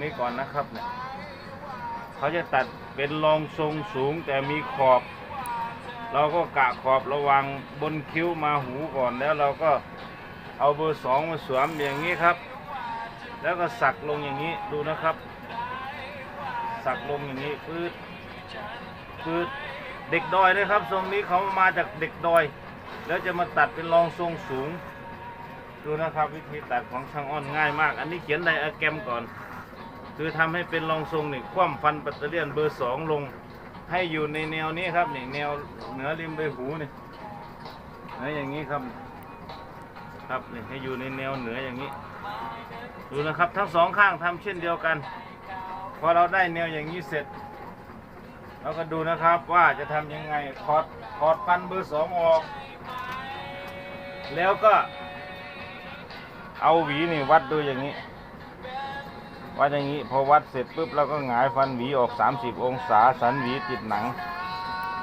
นี่ก่อนนะครับเนี่ยเขาจะตัดเป็นรองทรงสูงแต่มีขอบ เราก็กะขอบระวังบนคิ้วมาหูก่อนแล้วเราก็เอาเบอร์สองมาสวมอย่างนี้ครับ แล้วก็สักลงอย่างนี้ดูนะครับ สักลงอย่างนี้ปืดปืดเด็กดอยเลยครับ ทรงนี้เขามาจากเด็กดอย แล้วจะมาตัดเป็นรองทรงสูง ดูนะครับวิธีตัดของช่างอ้อนง่ายมาก อันนี้เขียนไดอะแกรมก่อน คือทำให้เป็นรองทรงนี่คว่ำฟันปัตเตอร์เลียนเบอร์สองลง ให้อยู่ในแนวนี้ครับนี่แนวเหนือริมใบหูนี่นะอย่างนี้ครับครับนี่ให้อยู่ในแนวเหนืออย่างนี้ ดูนะครับทั้งสองข้างทำเช่นเดียวกัน พอเราได้แนวอย่างนี้เสร็จเราก็ดูนะครับว่าจะทำยังไงถอดถอดฟันเบอร์สองออก แล้วก็เอาหวีนี่วัดดูอย่างนี้ วัดอย่างนี้พอวัดเสร็จปุ๊บเราก็หงายฟันหวีออก 30 องศาสันหวีติดหนัง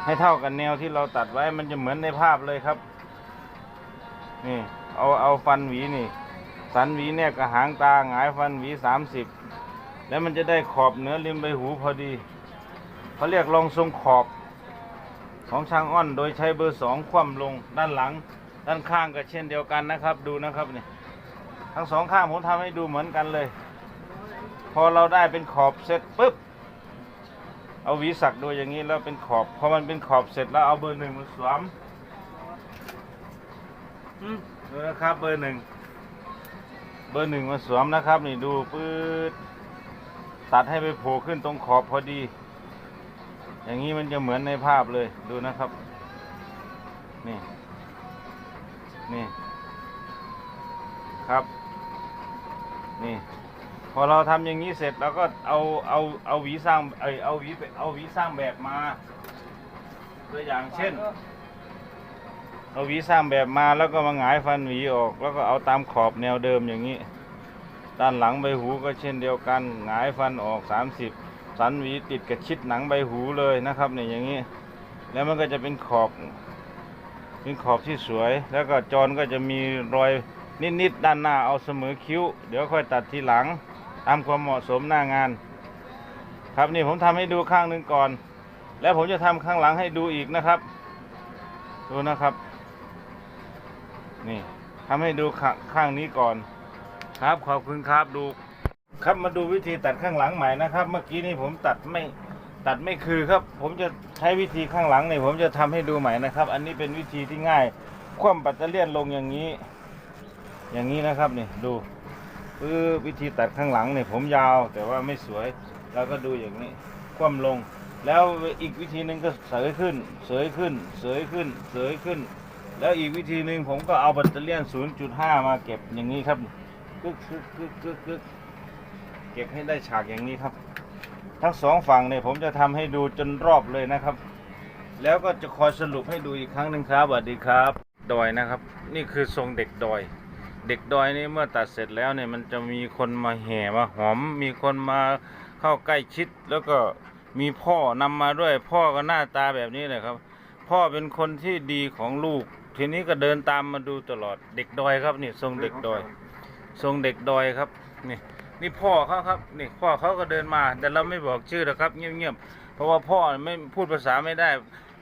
ให้เท่ากันแนวที่เราตัดไว้มันจะเหมือนในภาพเลยครับนี่เอาเอาฟันหวีนี่ สันหวีเนี่ยกับหางตาหงายฟันหวี 30 แล้วมันจะได้ขอบเหนือริมใบหูพอดีเขาเรียกรองทรงขอบของช่างอ้อนโดยใช้เบอร์สองคว่ำลงด้านหลัง ด้านข้างก็เช่นเดียวกันนะครับ ดูนะครับนี่ทั้งสองข้างผมทำให้ดูเหมือนกันเลย อเราได้เป็นขอบเสร็จปุ๊บเอาหวีสักดูอย่างนี้แล้วเป็นขอบพอมันเป็นขอบเสร็จแล้วเอาเบอร์หนึ่งมาสวมดูนะครับ เบอร์หนึ่งเบอร์หนึ่งมาสวมนะครับ นี่ดูปื๊ดตัดให้ไปโผล่ขึ้นตรงขอบพอดี อย่างนี้มันจะเหมือนในภาพเลยดูนะครับ นี่นี่ ครับ นี่ พอเราทำอย่างนี้เสร็จเราก็เอาเอาเอาหวีสร้างเอยเอาหวีเอาหวีสร้างแบบมาตัวอย่างเช่น เอาหวีสร้างแบบมาแล้วก็มาหงายฟันหวีออก แล้วก็เอาตามขอบแนวเดิมอย่างนี้ ด้านหลังใบหูก็เช่นเดียวกันหงายฟันออก 30 สันหวีติดกับชิดหนังใบหูเลยนะครับเนี่ยอย่างนี้แล้วมันก็จะเป็นขอบเป็นขอบที่สวย แล้วก็จรก็จะมีรอยนิดๆด้านหน้าเอาเสมอคิ้ว เดี๋ยวค่อยตัดทีหลัง ตามความเหมาะสมหน้างาน ครับนี่ผมทำให้ดูข้างหนึ่งก่อน แล้วผมจะทำข้างหลังให้ดูอีกนะครับ ดูนะครับ นี่ทำให้ดูข้างข้างนี้ก่อน ครับขอบคุณครับดู ครับมาดูวิธีตัดข้างหลังใหม่นะครับ เมื่อกี้นี้ผมตัดไม่ตัดไม่คือครับ ผมจะใช้วิธีข้างหลังเนี่ยผมจะทำให้ดูใหม่นะครับ อันนี้เป็นวิธีที่ง่าย คว่ำปัตเตอร์เลียนลงอย่างนี้ อย่างนี้นะครับนี่ดู คือวิธีตัดข้างหลังเนี่ยผมยาวแต่ว่าไม่สวยเราก็ดูอย่างนี้ คว่ำลง แล้วอีกวิธีหนึ่งก็เสยขึ้น เสยขึ้น เสยขึ้น เสยขึ้น แล้วอีกวิธีหนึ่งผมก็เอาแบตเตอรี่ยน0.5 มาเก็บอย่างนี้ครับกึกกึกกึกกึกกึกเก็บให้ได้ฉากอย่างนี้ครับ ทั้งสองฝั่งเนี่ยผมจะทำให้ดูจนรอบเลยนะครับ แล้วก็จะคอยสรุปให้ดูอีกครั้งหนึ่งครับสวัสดีครับ ดอยนะครับ นี่คือทรงเด็กดอย เด็กดอยนี่เมื่อตัดเสร็จแล้วเนี่ยมันจะมีคนมาแห่มาหอม มีคนมาเข้าใกล้ชิด แล้วก็มีพ่อนำมาด้วย พ่อก็หน้าตาแบบนี้เลยครับ พ่อเป็นคนที่ดีของลูก ทีนี้ก็เดินตามมาดูตลอดเด็กดอยครับนี่ทรงเด็กดอย ทรงเด็กดอยครับนี่นี่พ่อเขาครับนี่พ่อเขาก็เดินมา แต่เราไม่บอกชื่อนะครับ เงียบๆเพราะว่าพ่อไม่พูดภาษาไม่ได้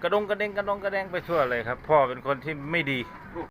กระดงกระเด้งกระดงกระแดงไปทั่วเลยครับ พ่อเป็นคนที่ไม่ดี